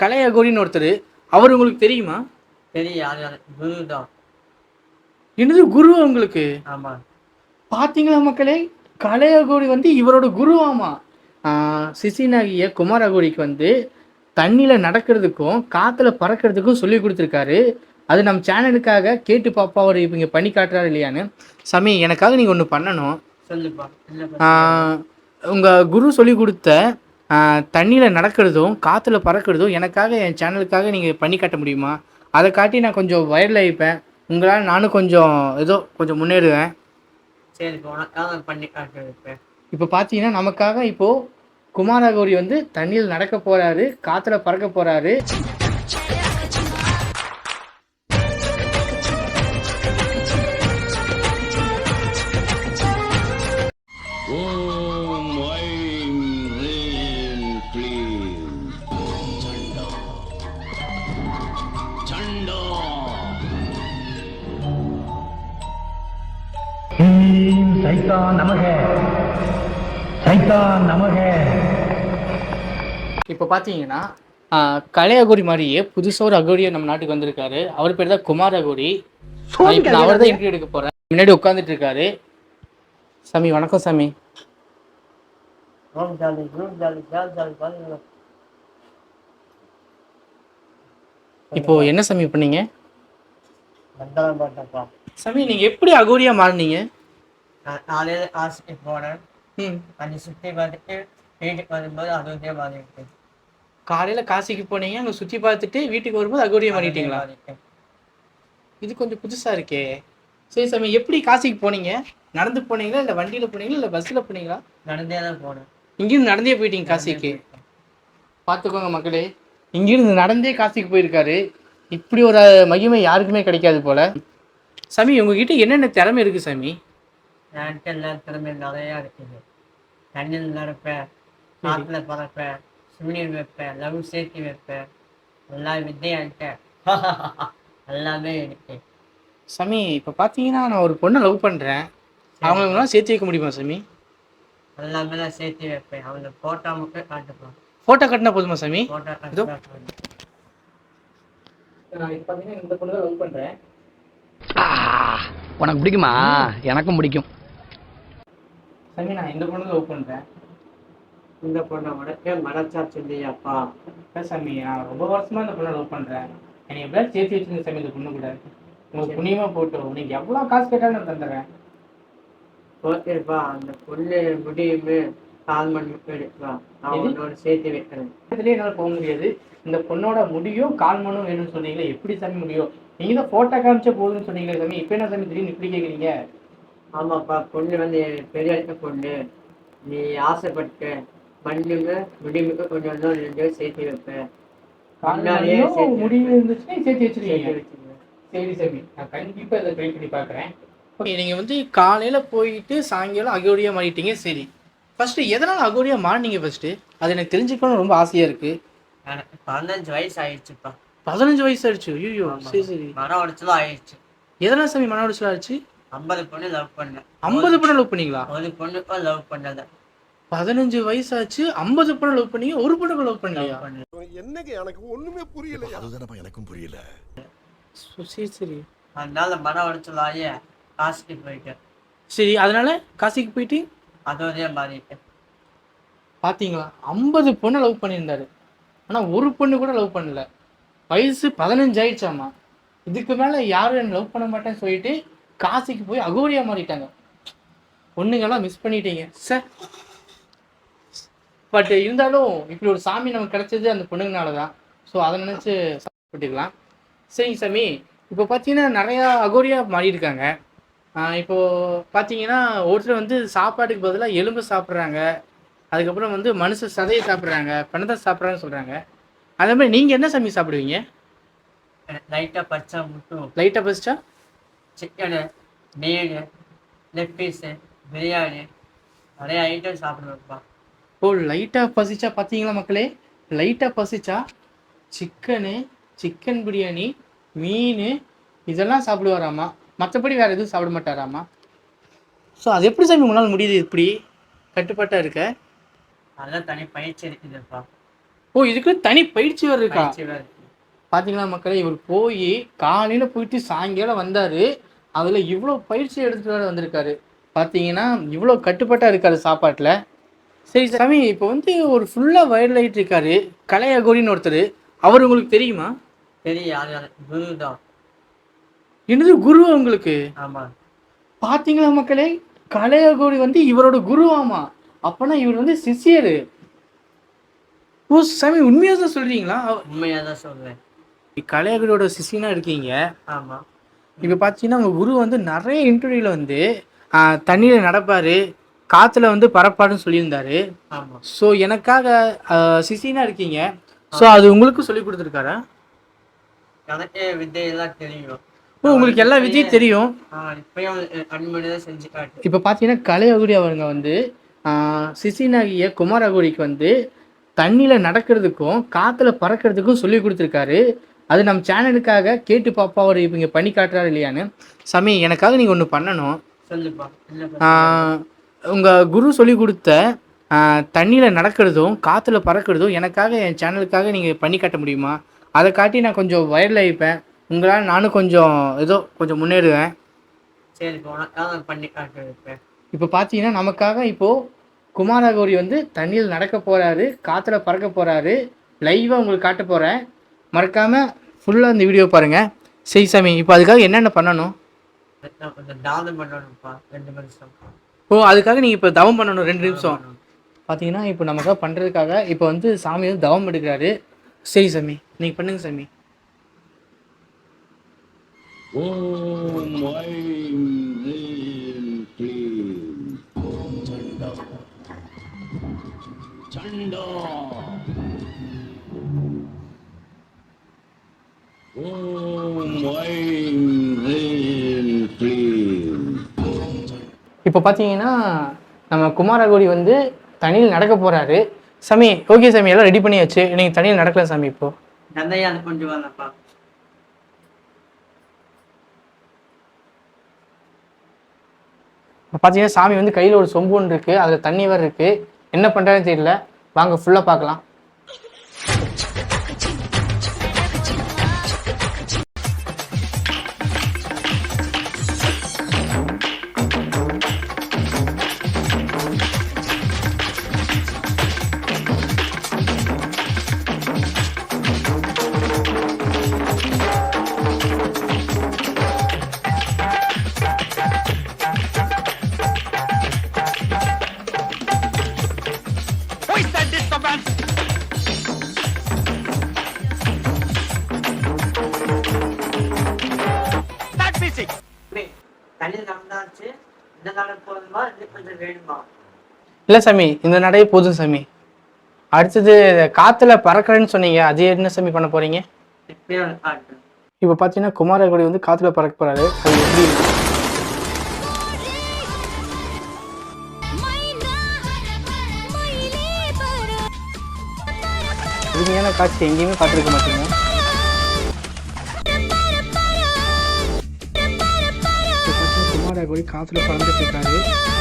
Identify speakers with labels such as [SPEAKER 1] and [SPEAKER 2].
[SPEAKER 1] கலையகோடின்னு ஒருத்தர் அவர் உங்களுக்கு தெரியுமா?
[SPEAKER 2] குரு
[SPEAKER 1] என்னது குரு உங்களுக்கு?
[SPEAKER 2] ஆமா.
[SPEAKER 1] பார்த்தீங்களா மக்களே? கலையகோடி வந்து இவரோட குருவாமா? சிசினாகிய குமாரகோடிக்கு வந்து தண்ணியில் நடக்கிறதுக்கும் காற்றுல பறக்கிறதுக்கும் சொல்லி கொடுத்துருக்காரு. அது நம்ம சேனலுக்காக கேட்டு பாப்பா அவர் இப்போ இங்கே பண்ணி காட்டுறாரு இல்லையான்னு. சாமி எனக்காக நீங்கள் ஒன்று பண்ணணும்.
[SPEAKER 2] சொல்லுப்பா.
[SPEAKER 1] உங்கள் குரு சொல்லி கொடுத்த தண்ணியில் நடக்கிறதும் காற்றுல பறக்கிறதும் எனக்காக என் சேனலுக்காக நீங்கள் பண்ணி காட்ட முடியுமா? அதை காட்டி நான் கொஞ்சம் வயரில் ஆயிப்பேன் உங்களால் நானும் கொஞ்சம் ஏதோ கொஞ்சம் முன்னேறுவேன்.
[SPEAKER 2] சரி இப்போ உனக்காக பண்ணி காட்டு வைப்பேன்.
[SPEAKER 1] இப்போ பார்த்தீங்கன்னா நமக்காக இப்போது குமாரகௌரி வந்து தண்ணியில் நடக்க போகிறாரு காற்றுல பறக்க போகிறாரு
[SPEAKER 3] நமக நமக
[SPEAKER 1] இப்போ பார்த்தீங்கன்னா கலை அகோரி மாதிரியே புதுசாக ஒரு அகோரியை நம்ம நாட்டுக்கு வந்திருக்காரு. அவர் பேர் தான் குமார் அகோரி அவர் தான் இன்டர்வியூ எடுக்க போகிறேன் முன்னாடி உட்காந்துட்டு இருக்காரு. சாமி வணக்கம் சாமி. இப்போ என்ன சாமி பண்ணீங்க? சாமி நீங்கள் எப்படி அகோரியா மாறினீங்க?
[SPEAKER 2] காலையில் ஹாஸ்பிட்டல் போனேன். அஞ்சு சுற்றி பார்த்துட்டு வீட்டுக்கு வரும்போது அதுவே பாதிட்டு
[SPEAKER 1] காலையில் காசிக்கு போனீங்க அங்கே சுற்றி பார்த்துட்டு வீட்டுக்கு வரும்போது அகோரியா மாறிட்டீங்களா? இது கொஞ்சம் புதுசாக இருக்கே. சரி சாமி எப்படி காசிக்கு போனீங்க? நடந்து போனீங்களா இல்லை வண்டியில் போனீங்களா இல்லை பஸ்ஸில் போனீங்களா?
[SPEAKER 2] நடந்தே தான் போனேன்.
[SPEAKER 1] இங்கேருந்து நடந்தே போயிட்டீங்க காசிக்கு. பார்த்துக்கோங்க மக்களே. இங்கிருந்து நடந்தே காசிக்கு போயிருக்காரு. இப்படி ஒரு மகிமை யாருக்குமே கிடைக்காது போல. சாமி உங்ககிட்ட என்னென்ன திறமை இருக்கு சாமி?
[SPEAKER 2] என்கிட்ட எல்லா திறமை நிறையா இருக்குது. தண்ணியில் நடப்பேன் காற்றுல பறப்பேன் சுண்ணீர் வைப்பேன் லவ் சேர்த்து வைப்பேன் எல்லா வித்தையும் என்கிட்ட. எல்லாமே இருக்கு.
[SPEAKER 1] சாமி இப்போ பார்த்தீங்கன்னா நான் ஒரு பொண்ணை லவ் பண்ணுறேன் அவங்களுக்குலாம் சேர்த்து வைக்க முடியுமா சாமி?
[SPEAKER 2] எல்லாமே நான் சேர்த்து வைப்பேன். அவங்க போட்டோ மட்டும் காட்டுப்பேன்.
[SPEAKER 1] ஃபோட்டோ கட்டினா போதுமா சாமி?
[SPEAKER 2] போட்டோ
[SPEAKER 1] இதோ.
[SPEAKER 4] உனக்கு பிடிக்குமா? எனக்கும் பிடிக்கும்.
[SPEAKER 1] சாமி நான் இந்த பொண்ணு லவ் பண்ணுறேன்
[SPEAKER 2] இந்த பொண்ணை உடனே மனசா சொல்லியாப்பா.
[SPEAKER 1] சாமி நான் ரொம்ப வருஷமா இந்த பொண்ணை லவ் பண்ணுறேன் என்னை எப்படியாவது சேர்த்து வச்சுருங்க சாமி இந்த பொண்ணு கூட. உங்களுக்கு புண்ணியமாக போட்டோம் நீங்கள் எவ்வளோ காசு கேட்டாலும் நான் தந்துடுறேன்.
[SPEAKER 2] ஓகேப்பா அந்த பொண்ணு முடியுமே கால் மணி எடுப்பா சேர்த்து வைக்கிறேன்.
[SPEAKER 1] இதுலேயே என்னால் போக முடியாது. இந்த பொண்ணோட முடியும் கால் மணும் வேணும்னு சொன்னீங்களே எப்படி சாமி முடியும்? நீங்கள் தான் ஃபோட்டோ காமிச்சா போதும்னு சொன்னீங்களே சாமி இப்போ என்ன சாமி திடீர்னு இப்படி கேட்குறீங்க
[SPEAKER 2] ஆமாப்பா பொண்ணு வந்து பெரிய இடத்த பொண்ணு. நீ ஆசைப்பட்ட மண்ணுங்க முடிவுக்கு கொஞ்சம் கொஞ்சம் ரெண்டு சேர்த்து வைப்பேன்
[SPEAKER 1] முடிவு இருந்துச்சுன்னா சேர்த்து வச்சிருக்கீங்க சரி சாமி நான் கண்டிப்பாக இதை ட்ரை பண்ணி பார்க்குறேன். ஓகே நீங்கள் வந்து காலையில் போயிட்டு சாயங்காலம் அகோடியாக மாறிட்டீங்க சரி. ஃபஸ்ட்டு எதனால் அகோடியாக மாறினீங்க ஃபஸ்ட்டு அது எனக்கு தெரிஞ்சுக்கணும்னு ரொம்ப ஆசையாக இருக்குது
[SPEAKER 2] பதினஞ்சு வயசு ஆயிடுச்சுப்பா.
[SPEAKER 1] பதினஞ்சு வயசு ஆயிடுச்சு. ஐயோ. சரி சரி.
[SPEAKER 2] மரம் உடச்சலும் ஆயிடுச்சு.
[SPEAKER 1] எதனால் சாமி மன உடைச்சல் ஆச்சு
[SPEAKER 2] ஐம்பது பொண்ணு லவ் பண்ணேன்.
[SPEAKER 1] ஐம்பது பொண்ணை லவ் பண்ணீங்களா?
[SPEAKER 2] ஒரு பொண்ணுக்கும் லவ் பண்ணல.
[SPEAKER 1] பதினஞ்சு வயசாச்சு ஐம்பது பொண்ணை லவ் பண்ணீங்க ஒரு பொண்ணுக்கு லவ் பண்ணலையா
[SPEAKER 2] பண்ணல.
[SPEAKER 5] என்னங்க எனக்கு ஒண்ணுமே புரியல அதுதானப்பா எனக்கும் புரியல.
[SPEAKER 1] சரி சரி.
[SPEAKER 2] அதனால மரம் உடச்சல் ஆகி ஹாஸ்பிட்டல் போயிட்டேன்.
[SPEAKER 1] சரி அதனால காசிக்கு போயிட்டு
[SPEAKER 2] அதோடய மாறிட்டேன்
[SPEAKER 1] பார்த்தீங்களா ஐம்பது பொண்ணை லவ் பண்ணியிருந்தாரு. ஆனால் ஒரு பொண்ணு கூட லவ் பண்ணல. வயசு பதினஞ்சு ஆயிடுச்சாமா இதுக்கு மேலே யாரும் என்ன லவ் பண்ண மாட்டேன்னு சொல்லிட்டு காசிக்கு போய் அகோரியா மாறிட்டாங்க. பொண்ணுங்கெல்லாம் மிஸ் பண்ணிட்டீங்க. சார் பட் இருந்தாலும் இப்படி ஒரு சாமி நமக்கு கிடைச்சது அந்த பொண்ணுங்கனால தான் ஸோ அதை நினச்சி சாப்பிட்டுக்கலாம் சரிங்க சாமி. இப்போ பார்த்தீங்கன்னா நிறையா அகோரியா மாறி இருக்காங்க ஆஹ் இப்போ பார்த்தீங்கன்னா ஒருத்தர் வந்து சாப்பாட்டுக்கு பதிலாக எலும்பு சாப்பிட்றாங்க. அதுக்கப்புறம் வந்து மனுஷ சதையை சாப்பிட்றாங்க பணத்தை சாப்பிட்றாங்கன்னு சொல்கிறாங்க அதே மாதிரி நீங்கள் என்ன சாமி சாப்பிடுவீங்க?
[SPEAKER 2] லைட்டாக பச்சை முட்டும்
[SPEAKER 1] லைட்டாக பசிச்சா
[SPEAKER 2] சிக்கனு மீன் லெக் பீஸு பிரியாணி நிறைய ஐட்டம் சாப்பிடுவேன்ப்பா
[SPEAKER 1] ஓ லைட்டாக பசிச்சா பார்த்தீங்களா மக்களே? லைட்டாக பசிச்சா சிக்கனு சிக்கன் பிரியாணி மீன் இதெல்லாம் சாப்பிடுவாராமா? மற்றபடி வேறு எதுவும் சாப்பிட மாட்டாராமா ஸோ அது எப்படி சாமி உங்களால் முடியுது இப்படி? கட்டுப்பாட்டாக இருக்க?
[SPEAKER 2] அதெல்லாம் தனி பயிற்சி இருக்குதுப்பா
[SPEAKER 1] ஓ இதுக்கு தனி பயிற்சி வேறு இருக்கா. பாத்தீங்களா மக்களே இவர் போய் காலையில போயிட்டு சாயங்காலம் வந்தாரு. அதுல இவ்வளோ பயிற்சி எடுத்துட்டு வேற வந்திருக்காரு. பாத்தீங்கன்னா இவ்வளோ கட்டுப்பாட்டா இருக்காரு சாப்பாட்டுல. சரி சாமி இப்போ வந்து ஒரு ஃபுல்லா வைரல் ஆயிட்டு இருக்காரு. கலை அகோரின்னு ஒருத்தர். அவர் உங்களுக்கு தெரியுமா?
[SPEAKER 2] தெரியும் யார் யார்? குரு தான்.
[SPEAKER 1] என்னது குரு உங்களுக்கு?
[SPEAKER 2] ஆமா.
[SPEAKER 1] பாத்தீங்களா மக்களே? கலை அகோரி வந்து இவரோட குருவாமா? அப்பனா இவர் வந்து சிஷியரு. ஓ சாமி உண்மையா தான் சொல்றீங்களா?
[SPEAKER 2] உண்மையா தான் சொல்றேன்
[SPEAKER 1] கலையகரோட சிஷியனா இருக்கீங்க.
[SPEAKER 2] ஆமா.
[SPEAKER 1] இப்போ பார்த்தீங்கன்னா உங்கள் குரு வந்து நிறைய இன்டர்வியூவில் வந்து தண்ணியில் நடப்பார். காற்றுல வந்து பறப்பாருன்னு சொல்லியிருந்தாரு. ஸோ எனக்காக சிசினா இருக்கீங்க. ஸோ அது உங்களுக்கு சொல்லி கொடுத்துருக்காரா?
[SPEAKER 2] எனக்கே வித்தையெல்லாம் தெரியும்.
[SPEAKER 1] ஓ உங்களுக்கு எல்லா விதியும் தெரியும். இப்போ பார்த்தீங்கன்னா கலையகுடி அவங்க வந்து சிசினாகிய குமாரகுடிக்கு வந்து தண்ணியில் நடக்கிறதுக்கும் காற்றுல பறக்கிறதுக்கும் சொல்லி கொடுத்துருக்காரு. அது நம்ம சேனலுக்காக கேட்டு பாப்பா அவர் இப்போ இங்கே பண்ணி காட்டுறாரு இல்லையான்னு. சாமி எனக்காக நீங்கள் ஒன்று பண்ணணும். உங்கள் குரு சொல்லி கொடுத்த தண்ணியில் நடக்கிறதும் காற்றுல பறக்கிறதும் எனக்காக என் சேனலுக்காக நீங்கள் பண்ணி காட்ட முடியுமா? அதை காட்டி நான் கொஞ்சம் வைரல் ஆகிப்பேன். உங்களால் நானும் கொஞ்சம் ஏதோ கொஞ்சம் முன்னேறுவேன்.
[SPEAKER 2] சரி உனக்காக பண்ணி
[SPEAKER 1] இப்போ. பார்த்தீங்கன்னா நமக்காக இப்போது குமாரகௌரி வந்து தண்ணியில் நடக்க போகிறாரு காற்றுல பறக்க போகிறாரு லைவாக உங்களுக்கு காட்ட போகிறேன் மறக்காமல் ஃபுல்லாக இந்த வீடியோ பாருங்கள் சரி சாமி இப்போ அதுக்காக என்னென்ன பண்ணணும்?
[SPEAKER 2] நான் கொஞ்சம் தானம் பண்ணணும்ப்பா ரெண்டு நிமிஷம்.
[SPEAKER 1] ஓ அதுக்காக நீங்கள் இப்போ தவம் பண்ணணும் ரெண்டு நிமிஷம். பார்த்தீங்கன்னா இப்போ நமக்காக பண்ணுறதுக்காக இப்போ வந்து சாமி வந்து தவம் எடுக்கிறாரு. சரி சாமி நீங்கள் பண்ணுங்க சாமி.
[SPEAKER 6] ஓம் சண்டா
[SPEAKER 1] இப்போ பார்த்தீங்கன்னா நம்ம குமாரகுடி வந்து தனியில் நடக்க போகிறாரு சாமி ஓகே சாமி எல்லாம் ரெடி பண்ணியாச்சு. நீங்கள் தனியில் நடக்கல சாமி இப்போ.
[SPEAKER 2] தந்தையா அது கொண்டு
[SPEAKER 1] பார்த்தீங்கன்னா சாமி வந்து கையில் ஒரு சொம்பு ஒன்று இருக்குது அதில் தண்ணி வேறு இருக்குது என்ன பண்ணுறாருன்னு தெரியல. வாங்க ஃபுல்லாக பார்க்கலாம்.
[SPEAKER 2] தண்ணி நடந்தாச்சு இந்த நட போதுமா இன்னும் கொஞ்சம் வேணுமா?
[SPEAKER 1] இல்லை சாமி இந்த நடையே போதும் சாமி. அடுத்தது காற்றுல பறக்கிறேன்னு சொன்னீங்க அது என்ன சாமி பண்ண
[SPEAKER 2] காட்டுறேன்.
[SPEAKER 1] இப்போ பார்த்தீங்கன்னா குமாரகுடி வந்து காற்றுல பறக்க போகிறாரு அது எப்படி? புதுமையான காட்சி எங்கேயுமே பார்த்துருக்க மாட்டீங்க. இப்போ பார்த்தீங்கன்னா பறந்துட்டு இருக்காரு.